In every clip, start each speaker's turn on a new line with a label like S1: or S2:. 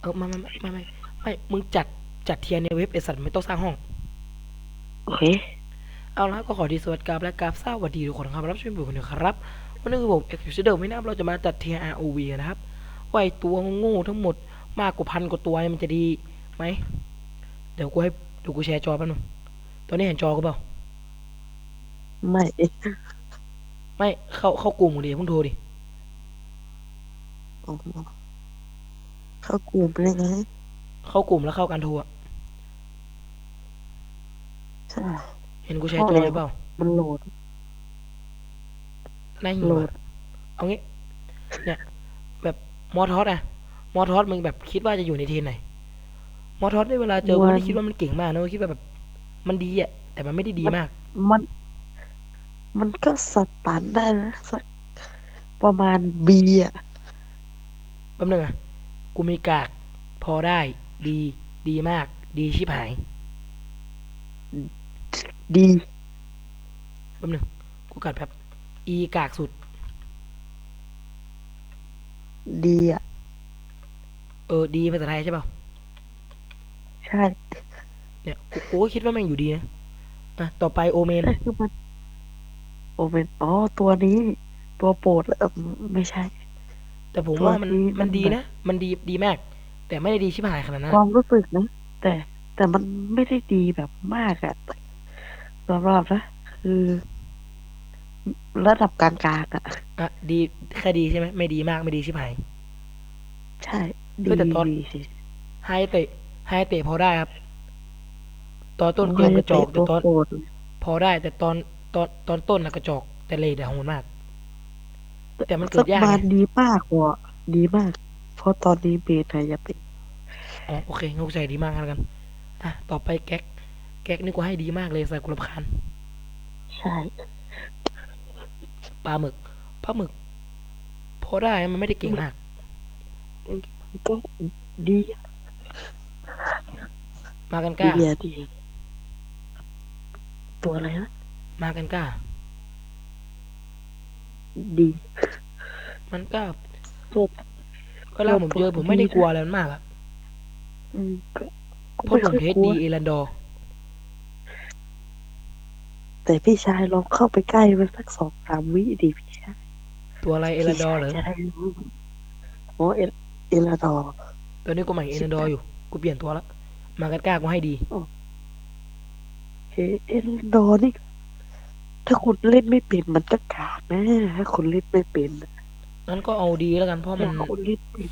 S1: เออไม่ไม่ไม่ไม่ไม่ มึงจัดจัดเทียร์ในเว็บไอสัตว์ไม่ต้องสร้างห้อง
S2: โอเค
S1: เอาละก็ขอดีสวัสดีครับและกราบสวัสดีทุกคนครับรับชมอยู่คนเดียวครับวันนี้คือผมเอ็กซ์เดิมไม่นับเราจะมาจัดเทียร์ ROV นะครับว่าไอตัวโง่ๆทั้งหมดมากกว่าพันกว่าตัวเนี่ยมันจะดีไหมเดี๋ยวกูให้เดี๋ยวกูแชร์จอแป๊บนึงตอนนี้เห็นจอกูเปล่า
S2: ไม่
S1: ไม่เข้าเข้ากลุ่มมึงดิเพิ่งโทรดิ
S2: อ๋อ เข้ากลุ่มเลยไง
S1: เข้ากลุ่มแล้วเข้าการโทรอะ
S2: ใช่
S1: เห็นกูแชร์จอหรือเปล่า
S2: มันโหลด
S1: น่าหิ
S2: โหล
S1: ว
S2: ด
S1: อะเอางี้ เนี่ย แบบมอทอสอะมอทอสมึงแบบคิดว่าจะอยู่ในทีมไหน มอทอสได้เวลาเจอกูไม่ได้คิดว่ามันเก่งมากนะกูคิดว่าแบบ มันดีอะแต่มันไม่ได้ดีมาก
S2: มัน มันก็สตันได้นะสักประมาณบีอะ
S1: แป๊บนึงอะ กูมีกาก พอได้ ดี ดีมาก ดีชิบหาย
S2: ดี
S1: แป๊บนึงกูกัดแบบอีกากสุด
S2: ดีอะ
S1: เออ ดีภาษาไทยใช่เปล่า
S2: ใช่
S1: เนี่ยกูกูก็คิดว่าแม่งอยู่ดีนะอะต่อไปโอเมน
S2: แต่คือมันโอเป็นอ๋อ ตัวนี้ ตัวโปรดเออไม่ใช่
S1: แต่ผมว่ามัน
S2: ตัวนี้
S1: มัน
S2: มัน
S1: ดี
S2: แบบ
S1: นะ มันดีดีมาก แต่ไม่ได้ดีชิบหายขนาดนั้น
S2: ความรู้สึกนะ แต่แต่มันไม่ได้ดีแบบมากอะสำหรับนะคือ ระดับกลางๆอะ
S1: อะดีแค่ดีใช่ไหมไม่ดีมากไม่ดีชิบหาย
S2: ใช่
S1: เอ
S2: ดี
S1: อแต่ตอน
S2: ดีสิ
S1: ไฮเตะไฮเตะพอได้ครับ ตอนต้นเกมกระจอกแต่
S2: ตัว
S1: ตอน
S2: โปรด
S1: พอได้ แต่ตอนตอนตอนต้นนะกระจอกแต่เลดอะโหดมาก แต่มันเกิดยาก
S2: สัปดา
S1: ไง
S2: ห์ดีมากกว่าดีมาก เพราะตอนนี้เบทายาติ
S1: อ๋อโอเคงั้นกูใส่ดีมากแล้วกัน อะ ต่อไปแก๊ก แก๊กนี่กูให้ดีมากเลยใส่กุหลาบคาน
S2: ใช่
S1: ปลาหมึกปลาหมึกพอได้มันไม่ได้เก่งมาก
S2: ก็ดี
S1: มากัน
S2: ดี
S1: ก้า
S2: อะดีตัวอะไรนะ
S1: มากันก้า
S2: ดี
S1: มันก็
S2: ตัว
S1: เวลาผมเจอผมไม่ได้กลัวอะไรมันมากอะ
S2: อืมก็
S1: เพราะผม
S2: ไค่
S1: เท
S2: อย
S1: ส
S2: กลั
S1: ดี
S2: ว
S1: เอรันดอร์
S2: แต่พี่ชายลองเข้าไปใกล้มันสักสองสามวิดีพี่ชาย
S1: ตัวอะไรเอรันดอร์เหรอ
S2: พี่ชายจะได้รู้โอ้เอลเอลาดอร์
S1: ตัวนี้กูใหม่เอรันดอร์อยู่กูเปลี่ยนตัวละมากันก้ากูให้ดี
S2: เอเอลาดอร์นี่ถ้าคุณเล่นไม่เป็นมันก็กากนะถ้าคุณเล่นไม่เป็นน่ะ
S1: นั้นก็เอาดีแล้วกันเพราะมัน
S2: ถ้าคุณเล่นเป็น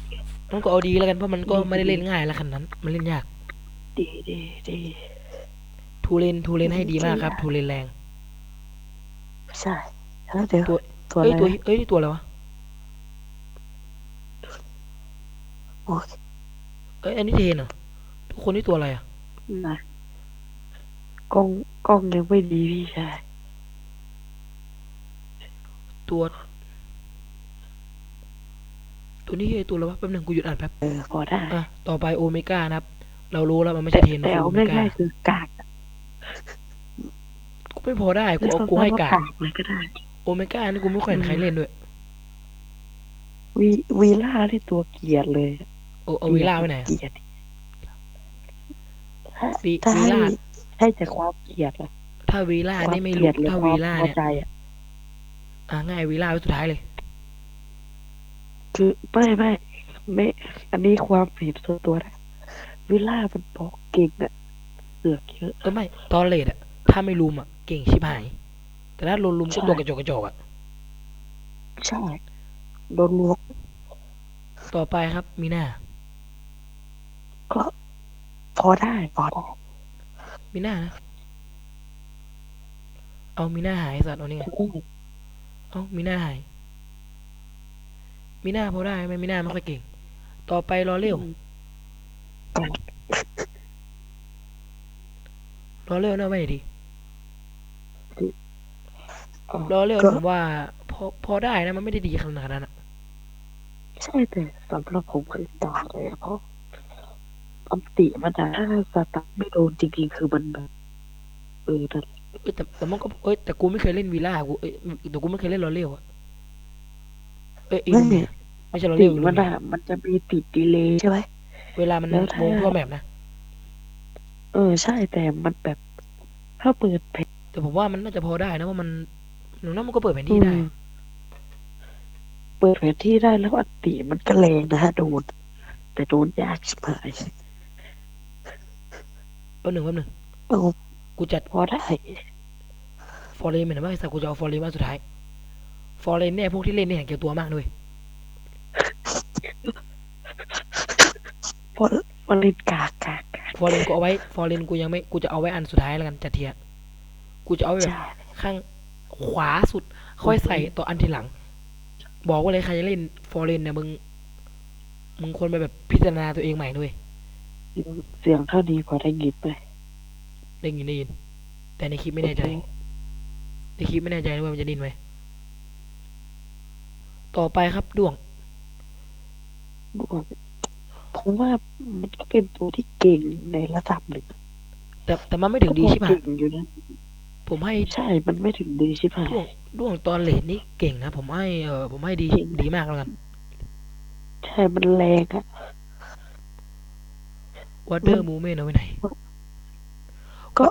S1: นั้นก็เอาดีแล้วกันเพราะมันก็
S2: ดี
S1: ไม่ได้เล่นง่ายแล้วขนาดนั้น มันเล่นยาก
S2: ดีดีดี
S1: ทูเลนทูเลนให้ดีมากครับ ทูเลนแรง
S2: ใช่แล้วเดี๋ยว
S1: ตัว
S2: ตัวอะ
S1: เอ้
S2: ไร
S1: ยตัว
S2: นะ
S1: เอ้ยนี่ตัวอะไรวะ
S2: โอ้ย
S1: เอ้ยอันนี้เทนเหรอทุกคนนี่ตัวอะไรอะ
S2: นะกล้องกล้องยังไม่ดีพี่ชาย
S1: ตัว ตัวนี้ไอ้ตัวอะไรวะแป๊บหนึงกูหยุดอ่านแป๊บ
S2: เออพอได้
S1: อะต่อไปโอเมก้านะครับ เรารู้แล้วมันไม่ใช่เทน
S2: แต่
S1: นะคือ
S2: เอา
S1: โอเมก้า
S2: ง่ายๆคือกากอะ
S1: กูไม่พอได้กูเอากูให้กาก
S2: เลยก็ได้
S1: โอเมก้านี่กูไม่ค่อยเห็นใครเล่นด้วย
S2: วีวีล่าที่ตัวเกลียดเลย
S1: โอเอาวีล่าไปไหนอะ
S2: เกลียด
S1: วี
S2: ถ้า
S1: วี
S2: ให้
S1: ล่า
S2: ให้แต่ความเกลียดอะ
S1: ถ้าวีล่า
S2: ความ
S1: นี่ไม่
S2: เก
S1: รู้
S2: ลียดหรือ
S1: ถ้า
S2: ควา
S1: วี
S2: ม
S1: ล่า
S2: พอ
S1: เนี่ย
S2: ใจอะ
S1: อะง่ายวีล่าไว้สุดท้ายเลย
S2: คือไม่ไม่ไม่อันนี้ความเห็นส่วนตัวนะวิลล่ามันบอกเก่งอะเสือกเยอะ
S1: เออไม่ตอนเลดอะถ้าไม่ลุมอะเก่งชิบหาย แต่ถ้าลุมลุมก็
S2: ใช่
S1: ตัวกระจอกกระจอกอะ
S2: ใช่โดนลวก
S1: ต่อไปครับ มีหน้า
S2: ก็พอได้พอได้
S1: มีหน้านะ เอามีหน้าหายสัตว์เอานี่ไง
S2: พอได้
S1: เอามีหน้าหาย มีหน้าพอได้ไหมมีหน้าไม่ค่อยเก่ง ต่อไปรอเร็ว
S2: ก็
S1: รอเร็วน่าไม่ดี
S2: เอ่อ
S1: รอเร็ว
S2: ก็
S1: ผมว่า พอพอได้นะมันไม่ได้ดีขนาดนั้นอะ
S2: ใช่แต่สำหรับผมคือกากเลยเพราะอัมติมันอะถ้าสตาร์ทไม่โดนจริงๆคือมันแบบเออนั่น
S1: เอ้ยแต่แต่มันก็เอ้ยแต่กูไม่เคยเล่นวีล่ากูเอ้ยแต่กูไม่เคยเล่นรอเร็วอะ เอ้ยอิลู
S2: ไม่
S1: เมียไม่ใช่รอ
S2: ติ
S1: เร็วอิลู
S2: มัน
S1: เมีย
S2: อะมันจะมีติดดีเลย์ใช่ไหม
S1: เวลามัน
S2: แล้วถ้า
S1: วงทั่วแมปนะ
S2: เออใช่แต่มันแบบ ถ้าเปิดแผน
S1: แต่ผมว่ามันน่าจะพอได้นะว่ามันหนูน่ามันก็เปิดแผนที่ได้
S2: อืมเปิดแผนที่ได้แล้วอันติมันก็แรงนะฮะโดน แต่โดนยากชิบหาย
S1: แป๊บหนึ่งแป๊บหนึ่ง
S2: เอา
S1: กูจัด
S2: พอได้
S1: ฟอร์เรนเหมือนว่าไอ้สักกูจะเอาฟอร์เรนมาสุดท้าย ฟอร์เรนเนี่ยพวกที่เล่นเนี่ยเกี่ยวตัวมากด้วย
S2: พอพอเล่นกากกากกาก
S1: ฟอร์เรนกูเอาไว้ฟอร์เรนกูยังไม่กูจะเอาไว้อันสุดท้ายแล้วกันจัดเทียกูจะเอาไว้แบบ
S2: ใช่
S1: ข้างขวาสุด ค่อยใส่ตัวอันทีหลัง บอกไว่าเลยใครจะเล่นฟอร์เรนเนี่ยมึงมึงควรไปแบบพิจารณาตัวเองใหม่ด้วย
S2: เสียงเท่านี้พอได้ยินไหม
S1: ได้ยินได้ยินแต่ในคลิปไม่แน่ใจในคลิปไม่แน่ใจนะว่ามันจะดินไหม ต่อไปครับดวง
S2: ผมว่ามันก็เป็นตัวที่เก่งในระดับหนึ่ง
S1: แต่แต่มันไม่ถึงดี
S2: ก็พอ
S1: ใช่ไหม
S2: เก่งอยู่นะ
S1: ผมให้
S2: ใช่มันไม่ถึงดีใช่ไหม
S1: ดวงดวงตอนเลดนี่เก่งนะผมให้เออผมให้ดีดีมากแล้วกัน
S2: ใช่มันแรงอะ
S1: วัตเดอร์มูเมนเอาไว้ไหน
S2: ก็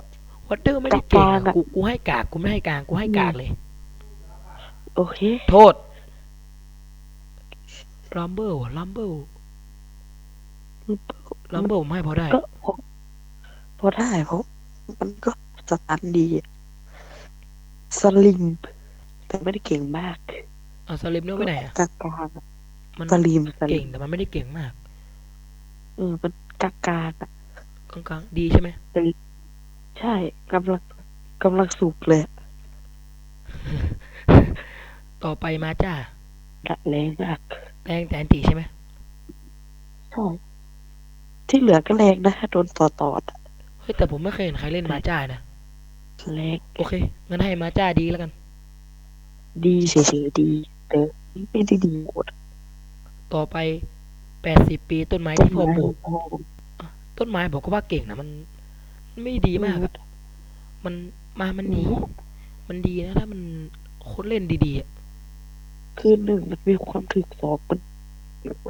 S1: วัตเดอร์ไม่ได้เก่ง
S2: กลางๆ
S1: อะ
S2: อะ
S1: กูกูให้กากกูไม่ให้กลางกูให้กากเลย
S2: โอเค
S1: โทษ ลัมเบิลลัมเบิลลัมเบิลผมให้พอได้
S2: ก็พอพอได้เพราะมันก็สตันดีอะสลิมแต่ไม่ได้เก่งมาก
S1: อะสลิมเนื้อไว้ไหนอะ
S2: กลางๆอะ
S1: มัน
S2: สลิมสลิ
S1: เก่ง
S2: ม
S1: แต่มันไม่ได้เก่งมาก
S2: เออมันกลางๆอะ
S1: กลางๆดีใช่ไหม
S2: ใช่กำลังกำลังสุกเลยอะ
S1: ต่อไปมาจ้า
S2: ระแรงมาก
S1: แรงแต่อันตีใช่ไหม
S2: ใช่ที่เหลือก็แรงนะโดนต่อต่อๆอะ
S1: เฮ้ยแต่ผมไม่เคยเห็นใครเล่นมาจ้านะ
S2: แรง
S1: โอเค งั้นให้มาจ้าดีแล้วกัน
S2: ดีเฉยๆดีแต่ไม่ได้ดีหมด
S1: ต่อไปแปดสิบปีต้นไม้ที่พ่อปลูก
S2: โอ้โห
S1: ต้นไม้บอกก็ว่าเก่งนะมันมันไม่ดีมากอะมันมามันดี มันดีนะถ้ามันคนเล่นดีๆอะ
S2: คือหนึ่งมันมีความถึกสองมัน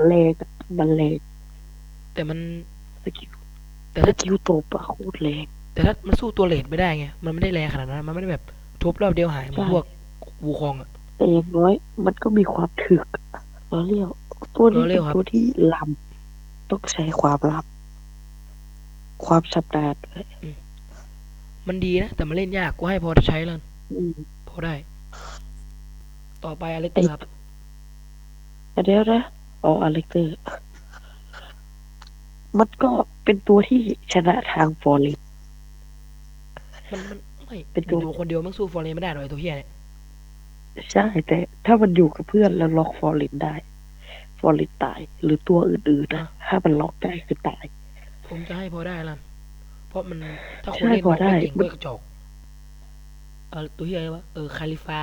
S2: แรงอะมันแรง
S1: แต่มัน
S2: สกิล
S1: แต่
S2: ส
S1: ถ้า
S2: กิลตบอะโคตรแรง
S1: แต่ถ้ามันสู้ตัวเลดไม่ได้ไงมันไม่ได้แรงขนาดนั้นมันไม่ได้แบบทุบรอบเดียวหายเหมือน
S2: ใช่
S1: พวกวูคองอะ
S2: แต่อย่างน้อยมันก็มีความถึกเราเรียกตัวนี้
S1: เราเรี
S2: เป็
S1: ยก
S2: น
S1: ครับ
S2: ตัวที่ลำต้องใช้ความลำความชำนาญด้วย
S1: มันดีนะ แต่มันเล่นยากกูให้พอใช้แล้วกัน
S2: อืม
S1: พอได้ ต่อไปอะไรต่อครับ
S2: แต่เดี๋ยวนะอ๋ออเล็กเตอร์ มันก็เป็นตัวที่ชนะทางฟอร์เรส
S1: มันมันไม่
S2: เป็นตัว
S1: อยู่คนเดียวมันสู้ฟอร์เรนไม่ได้หรอกไอ้ตัวเฮียเนี่ย
S2: ใช่แต่ถ้ามันอยู่กับเพื่อนแล้วล็อกฟอร์เรสได้ ฟอร์เรสตาย หรือตัวอื่นๆนะถ้ามันล็อกได้คือตาย
S1: ผมจะให้พอได้แล้วกันเพราะมันถ้าคน
S2: ใช่
S1: เล่น
S2: พอ
S1: มัน
S2: ได้
S1: ไม่เก่งด้วยกระจอกเออตัวเฮียอะไรวะเออคาลิฟา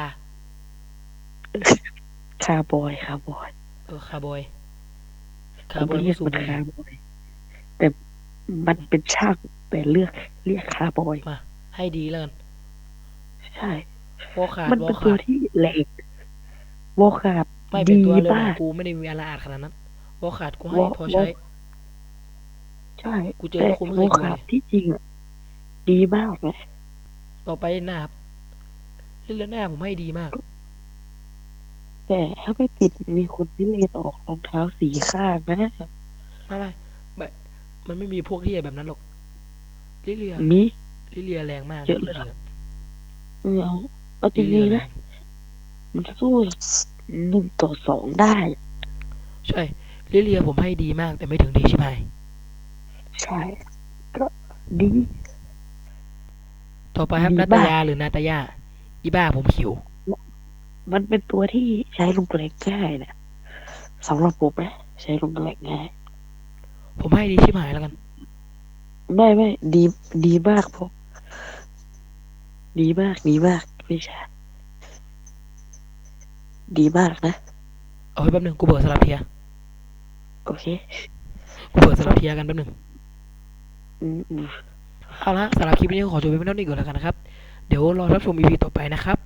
S2: คาร์บอยคาร์บอย
S1: เออคาร์บอยคา
S2: ผ
S1: ร์
S2: ม
S1: บอย
S2: เรียก
S1: สู้
S2: มัน
S1: ดี
S2: คาร์บอย แต่มันเป็นช่างแต่เลือกเรียกคาร์บอย
S1: มา ให้ดีแล้วกัน
S2: ใช่
S1: วอลขาด
S2: มัน
S1: วอ
S2: เป็
S1: ล
S2: นตั
S1: ขาวด
S2: ที่แรงวอลขาด
S1: ไม่เป็นตัว
S2: ดี
S1: เลย
S2: มาก
S1: กูไม่ได้มีอาราอาดขนาดนั้นวอลขาดกูให้
S2: วอล
S1: พอใช้
S2: วอล ใช่
S1: กูเจอ
S2: แต่
S1: แล้วกูไม่เค
S2: วยอก
S1: ลัว
S2: ขา
S1: เล
S2: ด
S1: ย
S2: ที่จริงอะดีมากนะ
S1: ต่อไปหน้าครับเล่นแล้วหน้าผมให้ดีมาก
S2: แต่ถ้าไม่ปิดมีคนที่เลนออกรองเท้าสีข้างนะ
S1: ไม่ไม่ไม่มันไม่มีพวกที่แบบนั้นหรอกลิเลีย
S2: มี
S1: ลิเลียแรงมาก
S2: เยอะเลย
S1: ลิ
S2: เหรอเออเอาเอาจ
S1: ลิ
S2: ริ
S1: เลีย
S2: งๆ
S1: แร
S2: นะ
S1: ง
S2: มันสู้หนึ่งต่อสองได้
S1: ใช่ลิเลียผมให้ดีมาก แต่ไม่ถึงดีใช่ไหม
S2: ใช่ ก็ดี
S1: ต่อไปครับ
S2: ดี
S1: นาตามา
S2: ก
S1: ยาหรือนาตายาอีบ้าผมขิว
S2: มันเป็นตัวที่ใช้ลงแรงง่ายนะสำหรับผมนะใช้ลงแรงง่าย
S1: ผมให้ดีชิบหายแล้วกัน
S2: ไม่ไม่ดีดีมากพวกดีมากดีมากไม่ใช่ดีมากนะ
S1: เอาไว้แป๊บหนึงกูเบิร์สลับเทีย
S2: โอเค
S1: กูเบิร์สลับเทียกันแป๊บหนึง
S2: อืมอืม
S1: เอาละสำหรับคลิปนี้ก็ขอจบไปเพียงเท่านี้ก่อนแล้วกันนะครับ เดี๋ยวรอรับชม EP ต่อไปนะครับ